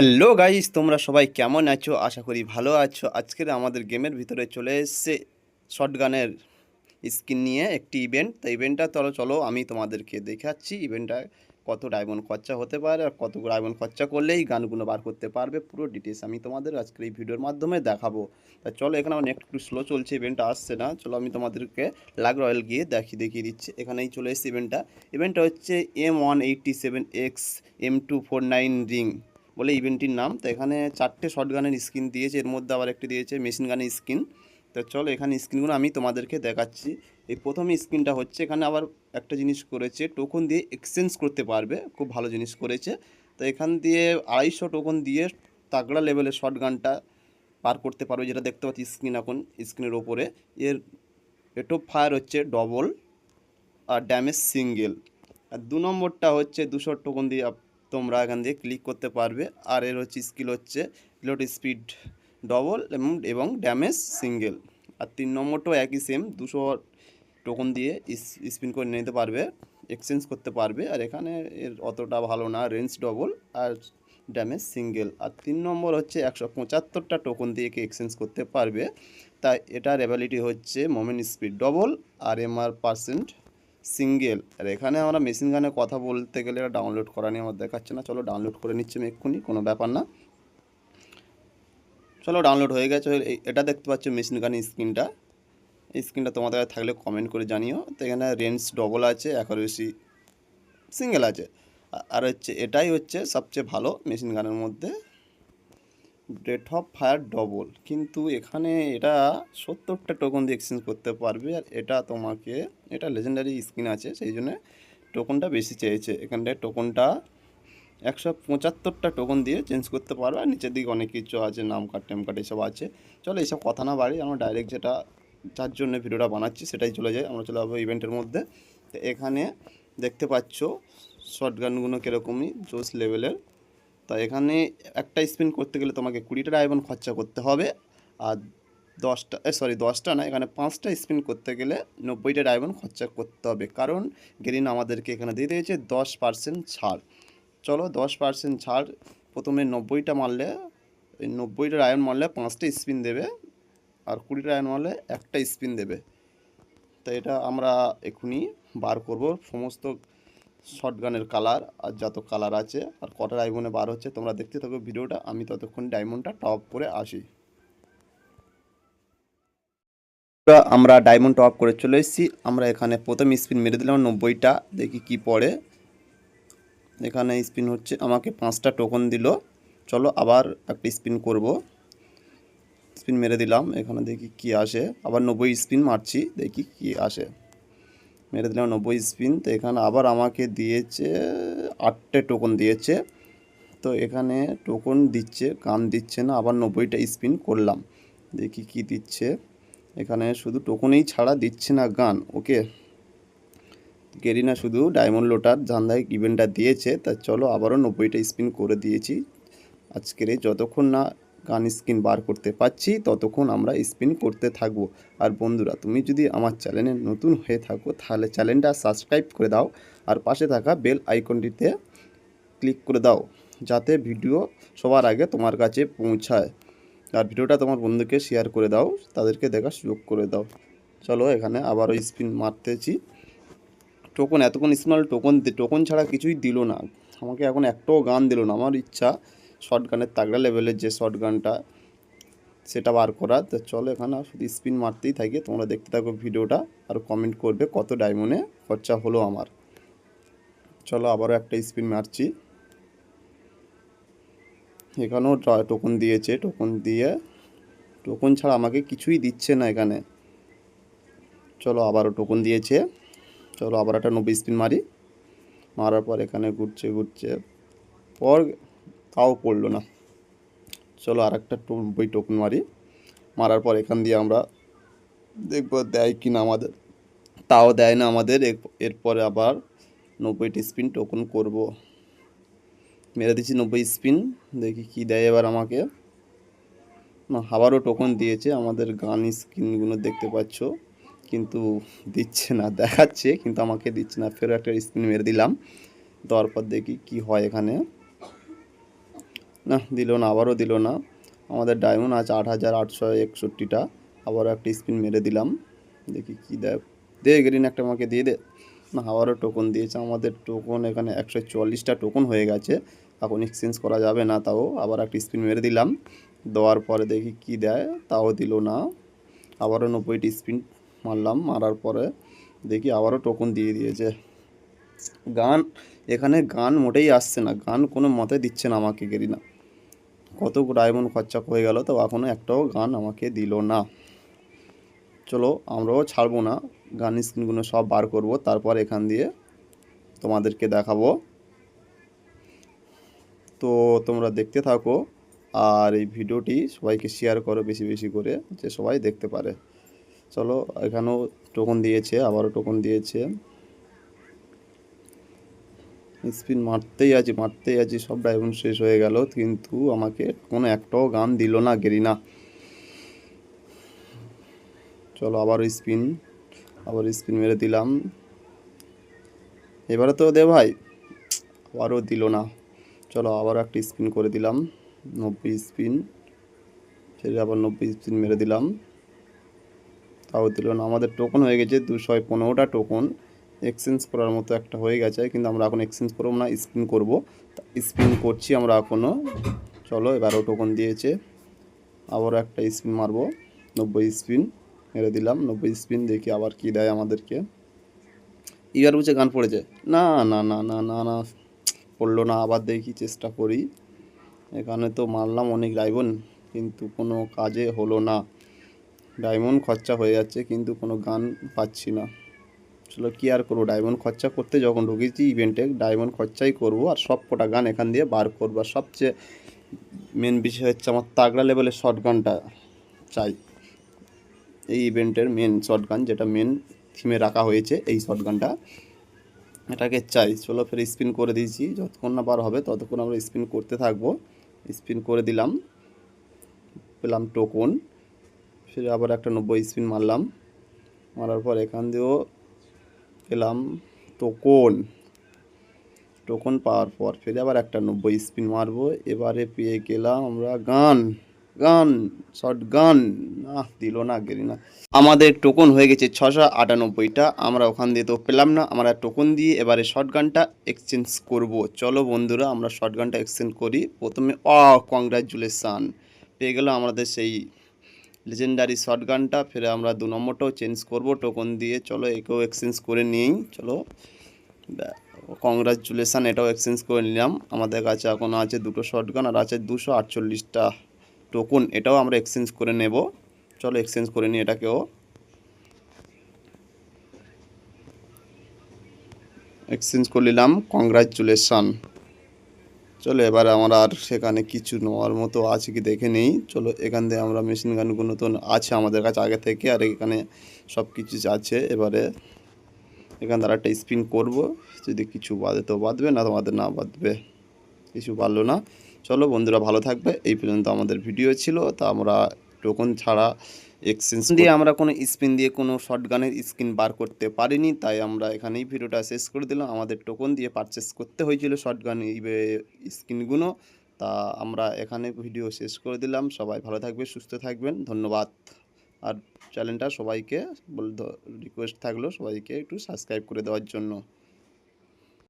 Hello guys, তোমরা সবাই কেমন আছো? আশা করি ভালো আছো। আজকের আমাদের গেমের ভিতরে চলে এসেছে শর্টগানের স্কিন নিয়ে একটি ইভেন্ট তো ইভেন্টটা চলো চলো আমি তোমাদেরকে দেখাচ্ছি। ইভেন্টটা কত ডায়মন্ড খরচা হতে পারে আর কত ডায়মন্ড খরচা করলেই গানগুলো বার করতে পারবে। পুরো ডিটেলস আমি তোমাদের আজকের এই ভিডিওর মাধ্যমে দেখাবো। তা চলো, এখানে আমার একটু স্লো চলছে ইভেন্টটা আসছে না। চলো আমি তোমাদেরকে লাগ রয়্যাল গিয়ে দেখিয়ে দেখিয়ে দিচ্ছি। এখানেই চলে এসেছে ইভেন্টটা ইভেন্টটা হচ্ছে M one eighty seven X M two four nine ring বলে ইভেন্টটির নাম। তো এখানে চারটে শর্ট গানের স্কিন দিয়েছে, এর মধ্যে আবার একটি দিয়েছে মেশিন গানের স্কিন তো চলো এখানে স্ক্রিনগুলো আমি তোমাদেরকে দেখাচ্ছি। এই প্রথম স্ক্রিনটা হচ্ছে, এখানে আবার একটা জিনিস করেছে টোকন দিয়ে এক্সচেঞ্জ করতে পারবে, খুব ভালো জিনিস করেছে। তো এখান দিয়ে আড়াইশো টোকন দিয়ে তাগড়া লেভেলের শর্ট গানটা পার করতে পারবে, যেটা দেখতে পাচ্ছি স্ক্রিন এখন স্ক্রিনের ওপরে। এর রেট অফ ফায়ার হচ্ছে ডবল আর ড্যামেজ সিঙ্গেল আর দু নম্বরটা হচ্ছে দুশো টোকন দিয়ে তোমরা এখান দিয়ে ক্লিক করতে পারবে। আর এর হচ্ছে স্কিল হচ্ছে লোড স্পিড ডবল এবং এবং ড্যামেজ সিঙ্গেল আর তিন নম্বরটাও একই সেম দুশো টোকন দিয়ে স্পিন করে নিতে পারবে এক্সচেঞ্জ করতে পারবে। আর এখানে এর অতটা ভালো না রেঞ্জ ডবল আর ড্যামেজ সিঙ্গেল আর তিন নম্বর হচ্ছে একশো পঁচাত্তরটা টোকন দিয়ে এক্সচেঞ্জ করতে পারবে। তাই এটার অ্যাবিলিটি হচ্ছে মোমেন্ট স্পিড ডবল আর এমআর পার্সেন্ট সিঙ্গেল। আর এখানে আমরা মেশিন গানে কথা বলতে গেলে এটা ডাউনলোড করা নিয়ে আমার দেখাচ্ছে না। চলো ডাউনলোড করে নিচ্ছি আমি এক্ষুনি, কোনো ব্যাপার না। চলো ডাউনলোড হয়ে গেছে। এটা দেখতে পাচ্ছ মেশিন গানের স্ক্রিনটা। এই স্ক্রিনটা তোমাদের থাকলে কমেন্ট করে জানিও। তো এখানে রেঞ্জ ডবল আছে অ্যাকুরেসি সিঙ্গেল আছে। আর হচ্ছে এটাই হচ্ছে সবচেয়ে ভালো মেশিন গানের মধ্যে। রেট অফ ফায়ার ডবল কিন্তু এখানে এটা সত্তরটা টোকন দিয়ে এক্সচেঞ্জ করতে পারবে আর এটা তোমাকে, এটা লেজেন্ডারি স্কিন আছে, সেই জন্য টোকনটা বেশি চেয়েছে। এখানটায় টোকনটা একশো পঁচাত্তরটা টোকন দিয়ে চেঞ্জ করতে পারবে আর নিচের দিকে অনেক কিছু আছে, নাম কার্ড টেম কার্ড এসব আছে। চলো এইসব কথা না বাড়ি আমরা ডাইরেক্ট যেটা, যার জন্য ভিডিওটা বানাচ্ছি সেটাই চলে যায় আমরা চলে যাব ইভেন্টের মধ্যে। তো এখানে দেখতে পাচ্ছ শর্ট গানগুলো কীরকমই জোস লেভেলের তা এখানে একটা স্পিন করতে গেলে তোমাকে কুড়িটা ডায়মন্ড খরচা করতে হবে। আর দশটা সরি দশটা না, এখানে পাঁচটা স্পিন করতে গেলে নব্বইটা ডায়মন্ড খরচা করতে হবে। কারণ গ্রিন আমাদেরকে এখানে দিয়ে দিয়েছে দশ পার্সেন্ট ছাড়। চলো দশ পার্সেন্ট ছাড়, প্রথমে নব্বইটা মারলে নব্বইটা ডায়মন্ড মারলে পাঁচটা স্পিন দেবে, আর কুড়িটা ডায়মন্ড মারলে একটা স্পিন দেবে। তো এটা আমরা এখনই বার করব, সমস্ত শর্ট গানের কালার আর যত কালার আছে আর কটা ডায়মন্ডে বার হচ্ছে, তোমরা দেখতে থাকো ভিডিওটা। আমি ততক্ষণ ডায়মন্ডটা টপ করে আসি। আমরা ডায়মন্ড টপ করে চলে এসেছি। আমরা এখানে প্রথম স্পিন মেরে দিলাম নব্বইটা। দেখি কি পড়ে। এখানে স্পিন হচ্ছে, আমাকে পাঁচটা টোকন দিল। চলো আবার একটা স্পিন করব। স্পিন মেরে দিলাম। এখানে দেখি কি আসে। আবার নব্বই স্পিন মারছি, দেখি কি আসে। মেরে দিলাম নব্বই স্পিন, তো এখানে আবার আমাকে দিয়েছে আটটে টোকন দিয়েছে। তো এখানে টোকন দিচ্ছে গান দিচ্ছে না, আবার নব্বইটা স্পিন করলাম। দেখি কি দিচ্ছে। এখানে শুধু টোকনেই ছাড়া দিচ্ছে না গান, ওকে? গেরিনা শুধু ডায়মন্ড লোটার ধান্দায় ইভেন্টটা দিয়েছে, তা চলো আবারও নব্বইটা স্পিন করে দিয়েছি। আজকের যতক্ষণ না গান স্ক্রিন বার করতে পারছি, ততক্ষণ আমরা স্পিন করতে থাকব। আর বন্ধুরা, তুমি যদি আমার চ্যানেলে নতুন হয়ে থাকো, তাহলে চ্যানেলটা সাবস্ক্রাইব করে দাও আর পাশে থাকা বেল আইকনটিতে ক্লিক করে দাও, যাতে ভিডিও সবার আগে তোমার কাছে পৌঁছায়। আর ভিডিওটা তোমার বন্ধুকে শেয়ার করে দাও, তাদেরকে দেখার সুযোগ করে দাও। চলো এখানে আবারও স্পিন মারতেছি। টোকন এতক্ষণ স্মল টোকন টোকন ছাড়া কিছুই দিল না। আমাকে এখন একটাও গান দিল না, আমার ইচ্ছা শর্ট গানের তাগড়া লেভেলের যে শর্ট গানটা সেটা বার করা। তো চলো এখানে শুধু স্পিন মারতেই থাকি। তোমরা দেখতে থাকো ভিডিওটা, আর কমেন্ট করবে কত ডায়মন্ডে খরচা হলো আমার। চলো আবারও একটা স্পিন মারছি। এখানেও টোকন দিয়েছে। টোকন দিয়ে টোকন ছাড়া আমাকে কিছুই দিচ্ছে না এখানে। চলো আবারও টোকন দিয়েছে। চলো আবার একটা নব্বই স্পিন মারি। মারার পর এখানে ঘুরছে ঘুরছে। পর তাও পড়ল না। চলো আর একটা নব্বই টোকন মারি। মারার পর এখান দিয়ে আমরা দেখব দেয় কি না আমাদের। তাও দেয় না আমাদের। এরপরে আবার নব্বইটি স্পিন টোকন করব। মেরে দিচ্ছি নব্বই স্পিন। দেখি কি দেয় এবার আমাকে। না, আবারও টোকন দিয়েছে আমাদের গান স্ক্রিনগুলো দেখতে পাচ্ছ। কিন্তু দিচ্ছে না, দেখাচ্ছে, কিন্তু আমাকে দিচ্ছে না। ফেরও একটা স্পিন মেরে দিলাম। দেওয়ার পর দেখি কি হয় এখানে। না, দিল না, আবারও দিল না। আমাদের ডায়মন্ড আছে আট হাজার আটশো একষট্টিটা। আবারও একটা স্পিন মেরে দিলাম। দেখি কী দেয়। দে গ্রিন একটা আমাকে দিয়ে দে। না, আবারও টোকন দিয়েছে। আমাদের টোকন এখানে একশো চুয়াল্লিশটা টোকন হয়ে গেছে। এখন এক্সচেঞ্জ করা যাবে না তাও। আবার একটা স্পিন মেরে দিলাম। দেওয়ার পরে দেখি কী দেয়। তাও দিল না। আবারও নব্বইটি স্পিন মারলাম। মারার পরে দেখি আবারও টোকন দিয়ে দিয়েছে। গান, এখানে গান মোটেই আসছে না। গান কোনো মতে দিচ্ছে না আমাকে গেরিনা কত ডায়মন্ড খরচা হয়ে গেল, তো এখনও একটাও গান আমাকে দিল না। চলো আমরাও ছাড়বো না গান স্ক্রিনগুলো সব বার করব, তারপর এখান দিয়ে তোমাদেরকে দেখাবো। তো তোমরা দেখতে থাকো, আর এই ভিডিওটি সবাইকে শেয়ার করো বেশি বেশি করে, যে সবাই দেখতে পারে। চলো এখানেও টোকন দিয়েছে, আবারও টোকন দিয়েছে। স্পিন মারতেই আছি মারতেই আছি সব ডায়মন্ড শেষ হয়ে গেল, কিন্তু আমাকে কোনো একটাও গান দিল না গেরিনা। চলো আবারও স্পিন আবার স্পিন মেরে দিলাম। এবারে তো দে ভাই, আবারও দিল না। চলো আবার একটা স্পিন করে দিলাম, নব্বই স্পিন। সেটা আবার নব্বই স্পিন মেরে দিলাম। তাও দিল না, আমাদের টোকন হয়ে গেছে দুশো পনেরোটা টোকন। এক্সচেঞ্জ করার মতো একটা হয়ে গেছে, কিন্তু আমরা এখন এক্সচেঞ্জ করব না স্পিন করব। স্পিন করছি আমরা এখনও চলো, এবারও টোকন দিয়েছে। আবারও একটা স্পিন মারবো। নব্বই স্পিন মেরে দিলাম। নব্বই স্পিন দেখি আবার কী দেয় আমাদেরকে। ইয়ার বুঝে গান পড়েছে। না না না না না না, পড়ল না, আবার দেখি চেষ্টা করি। এখানে তো মারলাম অনেক ডায়মন্ড কিন্তু কোনো কাজে হলো না। ডায়মন্ড খরচা হয়ে যাচ্ছে, কিন্তু কোনো গান পাচ্ছি না। চলো কী আর করব? ডায়মন্ড খরচা করতে যখন ঢুকেছি ইভেন্টে ডায়মন্ড খরচাই করব আর সব কটা গান এখান দিয়ে বার করব। আর সবচেয়ে মেন বিষয় হচ্ছে আমার তাগড়া লেভেলের শর্ট গানটা চাই। এই ইভেন্টের মেন শর্ট গান যেটা মেন থিমে রাখা হয়েছে, এই শর্ট গানটা এটাকে চাই। চলো ফের স্পিন করে দিয়েছি। যতক্ষণ না বার হবে ততক্ষণ আমরা স্পিন করতে থাকব। স্পিন করে দিলাম। পেলাম টোকন ফির আবার একটা নব্বই স্পিন মারলাম। মারার পর এখান দিয়েও পেলাম টোকন। টোকন পাওয়ার পর ফিরে আবার একটা নব্বই স্পিন মারবো। এবারে পেয়ে গেলাম আমরা গান গান শর্ট গান। না দিল না, গেলি না। আমাদের টোকন হয়ে গেছে ছশো আটানব্বইটা। আমরা ওখান দিয়ে তো পেলাম না। আমরা টোকন দিয়ে এবারে শর্ট গানটা এক্সচেঞ্জ করব। চলো বন্ধুরা, আমরা শর্ট গানটা এক্সচেঞ্জ করি। প্রথমে অ কংগ্রাচুলেশান পেয়ে গেল আমাদের সেই লেজেন্ডারি শর্ট গানটা ফিরে আমরা দু নম্বরটাও চেঞ্জ করব টোকন দিয়ে। চলো, একেও এক্সচেঞ্জ করে নিই চলো। কংগ্রাচুলেশান এটাও এক্সচেঞ্জ করে নিলাম। আমাদের কাছে এখন আছে দুটো শর্ট গান আর আছে দুশো আটচল্লিশটা টোকন এটাও আমরা এক্সচেঞ্জ করে নেব। চলো এক্সচেঞ্জ করে নিই এটাকেও। এক্সচেঞ্জ করে নিলাম কংগ্রাচুলেশান চলো এবার আমরা আর সেখানে কিছু নেওয়ার মতো আছে কি দেখে নেই। চলো এখান থেকে আমরা মেশিন গানগুলো তো আছে আমাদের কাছে আগে থেকে, আর এখানে সব কিছু আছে। এবারে এখান দ্বারা একটা স্পিন করব। যদি কিছু বাদে তো বাঁধবে না তোমাদের না বাঁধবে কিছু পারল না। চলো বন্ধুরা ভালো থাকবে। এই পর্যন্ত আমাদের ভিডিও ছিল। তা আমরা টোকন ছাড়া এক্সচেঞ্জ দিয়ে আমরা কোনো স্পিন দিয়ে কোনো শর্ট গানের স্ক্রিন বার করতে পারিনি তাই আমরা এখানেই ভিডিওটা শেষ করে দিলাম। আমাদের টোকন দিয়ে পারচেস করতে হয়েছিল শর্ট গান স্ক্রিনগুলো তা আমরা এখানে ভিডিও শেষ করে দিলাম। সবাই ভালো থাকবে সুস্থ থাকবেন ধন্যবাদ। আর চ্যানেলটা সবাইকে বল রিকোয়েস্ট থাকল সবাইকে একটু সাবস্ক্রাইব করে দেওয়ার জন্য।